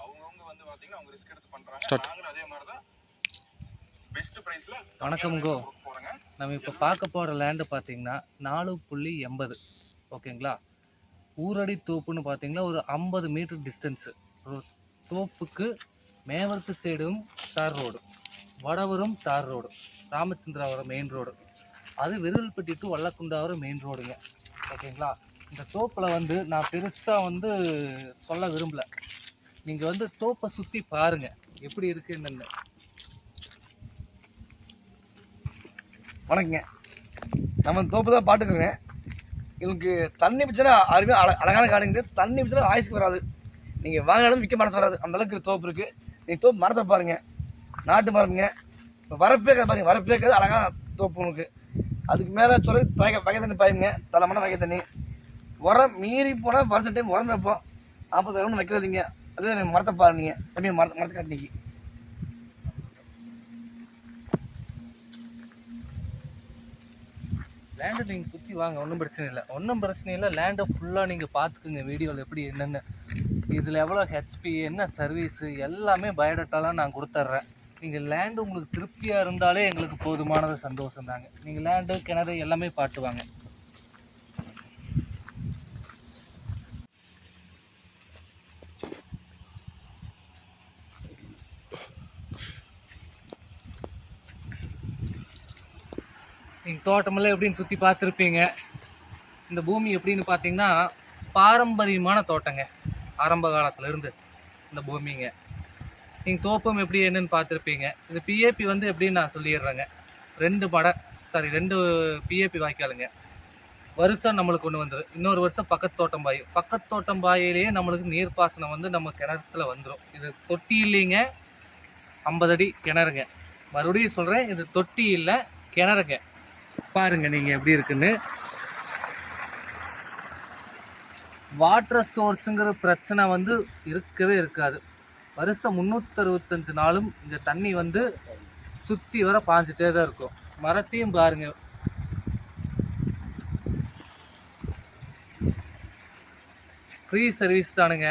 அவங்கவங்க வந்து பாத்தீங்கன்னா அவங்க ரிஸ்க் எடுத்து பண்றாங்க. Start. நாங்களும் அதே மாதிரி தான் பெஸ்ட் பிரைஸ்ல வணக்கம் கோ. நம்ம இப்போ பார்க்க போகிற லேண்டு பார்த்தீங்கன்னா நாலு புள்ளி எண்பது. ஓகேங்களா? ஊரடி தோப்புன்னு பார்த்தீங்கன்னா ஒரு ஐம்பது மீட்டர் டிஸ்டன்ஸு தோப்புக்கு மேவரத்து சைடும் தார் ரோடு வடவரும் தார் ரோடு ராமச்சந்திராவரம் மெயின் ரோடு அது விருல்பட்டி டு வல்லக்குண்டாவரம் மெயின் ரோடுங்க ஓகேங்களா? இந்த தோப்பில் வந்து நான் பெருசாக வந்து சொல்ல விரும்பல. நீங்கள் வந்து தோப்பை சுற்றி பாருங்கள் எப்படி இருக்குன்னு. வணக்கங்க. நம்ம தோப்பு தான் பாட்டுக்குறேன் இவங்களுக்கு தண்ணி பிடிச்சா அருமையாக அழ அழகான காடுங்க. தண்ணி பிடிச்சா ஆயுசுக்கு வராது. நீங்கள் வாங்கினாலும் விற்க மனசு வராது அந்த அளவுக்கு தோப்பு இருக்குது நீங்கள் தோப்பு மரத்தை பாருங்க. நாட்டு மரம்ங்க. இப்போ வரப்பே இருக்காது பாருங்க. வரப்பே இருக்காது. அழகான தோப்பு உங்களுக்கு அதுக்கு மேலே சொல்லி வகை வகை தண்ணி பாயுங்க தலைமணம் வகை தண்ணி. உரம் மீறி போனால் வருஷம் டைம் உரம் வைப்போம். நாற்பது ஒன்றும் வைக்கிறதிங்க அதே நீங்க மரத்தை நீங்கள் தம்பி மரத்தை மரத்தை காட்டினிக்கு லேண்டை நீங்கள் சுற்றி வாங்க ஒன்றும் பிரச்சனை இல்லை. ஒன்றும் பிரச்சனை இல்லை. லேண்டை ஃபுல்லாக நீங்கள் பார்த்துக்குங்க வீடியோவில் எப்படி என்னென்ன. இதில் எவ்வளோ ஹெச்பி என்ன சர்வீஸு எல்லாமே பயோடேட்டாலாம் நான் கொடுத்துட்றேன் நீங்கள் லேண்டு உங்களுக்கு திருப்தியாக இருந்தாலே எங்களுக்கு போதுமானது சந்தோஷம் தாங்க நீங்கள் லேண்டு கிணறு எல்லாமே பாட்டுவாங்க நீங்கள் தோட்டமெல்லாம் எப்படின்னு சுற்றி பார்த்துருப்பீங்க. இந்த பூமி எப்படின்னு பார்த்தீங்கன்னா பாரம்பரியமான தோட்டங்க. ஆரம்ப காலத்துலேருந்து இந்த பூமிங்க. நீங்கள் தோப்பம் எப்படி என்னன்னு பார்த்துருப்பீங்க. இது பிஏபி வந்து எப்படின்னு நான் சொல்லிடுறேங்க. ரெண்டு படை சாரி ரெண்டு பிஏபி வாய்க்காலுங்க. வருஷம் நம்மளுக்கு ஒன்று வந்துடும் இன்னொரு வருஷம் பக்கத்து தோட்டம் பாய். பக்கத்து தோட்டம் பாயிலேயே நம்மளுக்கு நீர்ப்பாசனம் வந்து நம்ம கிணத்துல வந்துடும் இது தொட்டி இல்லைங்க. ஐம்பது அடி கிணறுங்க. மறுபடியும் சொல்கிறேன் இது தொட்டி இல்லை கிணறுங்க. பாருங்க நீங்கள் எப்படி இருக்குன்னு. வாட்டர் சோர்ஸுங்கிற பிரச்சனை வந்து இருக்கவே இருக்காது. வருஷம் முந்நூற்றறுபத்தஞ்சு நாளும் இந்த தண்ணி வந்து சுற்றி வர பாஞ்சிட்டே தான் இருக்கும். மரத்தையும் பாருங்க. ஃப்ரீ சர்வீஸ் தானுங்க.